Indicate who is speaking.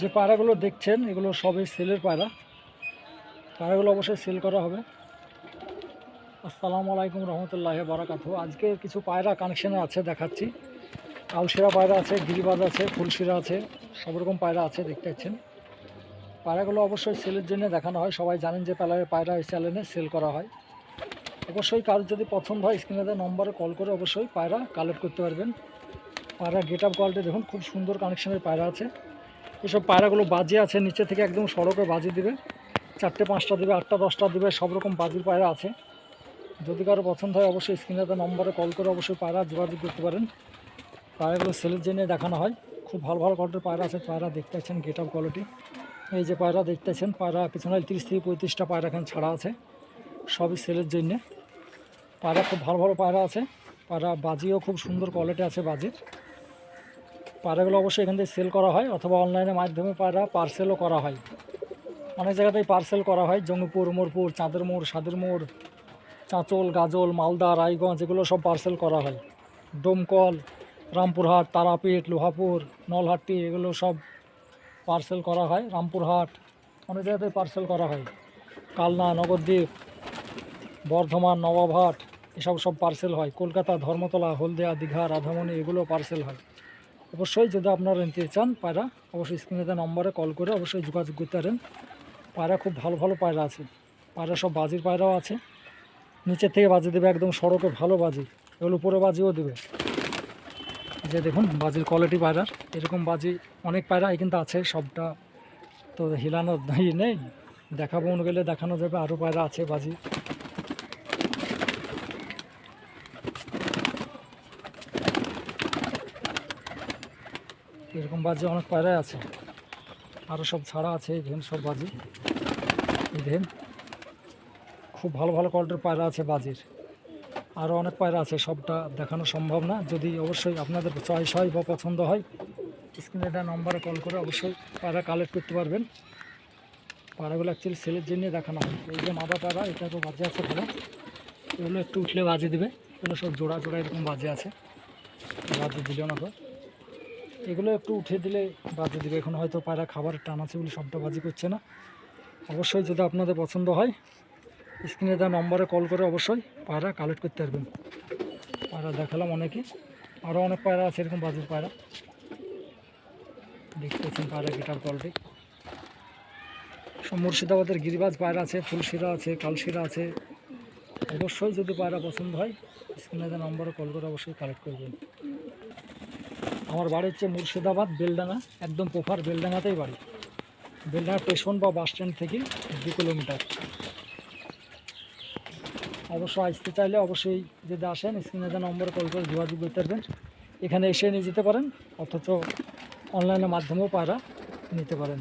Speaker 1: যে পায়রাগুলো দেখছেন, এগুলো সবই সেলের পায়রা পায়রাগুলো অবশ্যই সেল করা হবে। আসসালামু আলাইকুম রহমতুল্লাহ বারাকাতু আজকে কিছু পায়রা কানেকশানে আছে, দেখাচ্ছি। কালশিরা পায়রা আছে, গিরিবাজ আছে, ফুলশিরা আছে, সব রকম পায়রা আছে, দেখতে পাচ্ছেন। পায়রাগুলো অবশ্যই সেলের জন্য দেখানো হয়। সবাই জানেন যে পায়রা পায়রা এই চ্যানেলে সেল করা হয়। অবশ্যই কারোর যদি পছন্দ হয় স্ক্রিনে দেওয়া নম্বরে কল করে অবশ্যই পায়রা কালেক্ট করতে পারবেন। পায়রা গেট আপ কোয়ালিটি দেখুন, খুব সুন্দর কানেকশানের পায়রা আছে। এসব পায়রাগুলো বাজি আছে, নিচে থেকে একদম সড়কে বাজি দিবে। চারটে, পাঁচটা দিবে, আটটা, দশটা দিবে, সব রকম বাজির পায়রা আছে। যদি কারও পছন্দ হয়, অবশ্যই স্ক্রিনে নম্বরে কল করে অবশ্যই পায়রা যোগাযোগ করতে পারেন। পায়রাগুলো সেলের জন্য দেখানো হয়। খুব ভালো ভালো কোয়ালিটির পায়রা আছে। পায়রা দেখতে পাচ্ছেন গেট আপ কোয়ালিটি এই যে পায়রা দেখতেছেন পায়রা পিছনে তিরিশ থেকে পঁয়ত্রিশটা পায়রা এখানে ছাড়া আছে। সবই সেলের জন্যে পায়রা খুব ভালো ভালো পায়রা আছে। পায়রা বাজিও খুব সুন্দর কোয়ালিটি আছে বাজির। পায়রাগুলো অবশ্যই এখান থেকে সেল করা হয় অথবা অনলাইনের মাধ্যমে পায়রা পার্সেলও করা হয়। অনেক জায়গাতেই পার্সেল করা হয়, জঙ্গিপুর মোড়পুর চাঁদের মোড়, সাদের মোড়, চাঁচল, গাজল, মালদা, রায়গঞ্জ, এগুলো সব পার্সেল করা হয়। ডোমকল, রামপুরহাট, তারাপীঠ, লোহাপুর নলহাটি এগুলো সব পার্সেল করা হয়, রামপুরহাট, অনেক জায়গাতেই পার্সেল করা হয়। কালনা, নগরদ্বীপ, বর্ধমান, নবাবহাট, এসব সব পার্সেল হয়। কলকাতা, ধর্মতলা, হলদিয়া, দীঘা, রাধামণি, এগুলো পার্সেল হয়। অবশ্যই যদি আপনারা নিতে চান পায়রা, অবশ্যই স্ক্রিনে দেওয়া নম্বরে কল করে অবশ্যই যোগাযোগ করতে পারেন। পায়রা খুব ভালো ভালো পায়রা আছে। পায়রা সব বাজির পায়রাও আছে। নিচের থেকে বাজি দেবে একদম সড়কে ভালো বাজি। এগুলো উপরে বাজিও দেবে। যে দেখুন, বাজির কোয়ালিটি পায়রার এরকম বাজি অনেক পায়রা কিন্তু আছে, সবটা তো হিলানোর ই নেই। দেখাবো মনে গেলে দেখানো যাবে আরও পায়রা আছে বাজি। এরকম বাজি অনেক পায়রাই আছে। আরও সব ছাড়া আছে, এই সব বাজি। এই ধেন খুব ভালো ভালো কোয়ালিটির পায়রা আছে বাজির। আরও অনেক পায়রা আছে, সবটা দেখানো সম্ভব না। যদি অবশ্যই আপনাদের চয়েস হয় বা পছন্দ হয় স্ক্রিনে দেওয়া নম্বরে কল করে অবশ্যই পায়রা কালেক্ট করতে পারবেন। পায়রাগুলো অ্যাকচুয়ালি সেলের জন্য দেখানো হয়। এই যে মাদা পায়রা, এটা তো বাজে আছে ভালো। এগুলো একটু উঠলে বাজে দেবে। এগুলো সব জোড়া জোড়া এরকম বাজে আছে। বাজে দিলেও না এগুলো একটু উঠে দিলে বাজে দিবে এখন হয়তো পায়রা খাবার টান আছে বলে সবটা বাজি করছে না, অবশ্যই যদি আপনাদের পছন্দ হয়, স্ক্রিনে দেওয়া নম্বরে কল করে অবশ্যই পায়রা কালেক্ট করতে পারবেন। পায়রা দেখালাম অনেকে আরও অনেক পায়রা আছে, এরকম বাজির পায়রা। দেখতে পাচ্ছেন পায়রা গিটার কোয়ালিটি সব মুর্শিদাবাদের গিরিবাজ পায়রা আছে, ফুলশিরা আছে, কালশিরা আছে। অবশ্যই যদি পায়রা পছন্দ হয়, স্ক্রিনে দেওয়া নম্বরে কল করে অবশ্যই কালেক্ট করবেন। আমার বাড়ি হচ্ছে মুর্শিদাবাদ বেলডাঙা একদম পোফার বেলডাঙ্গাতেই বাড়ি। বেলডাঙ্গা স্টেশন বা বাস স্ট্যান্ড থেকে দু কিলোমিটার অবশ্য আসতে চাইলে অবশ্যই যদি আসেন স্ক্রিনে যে নম্বরে কল করে যোগাযোগ করতে পারবেন। এখানে এসে নিয়ে যেতে পারেন, অথচ অনলাইনের মাধ্যমেও পায়রা নিতে পারেন।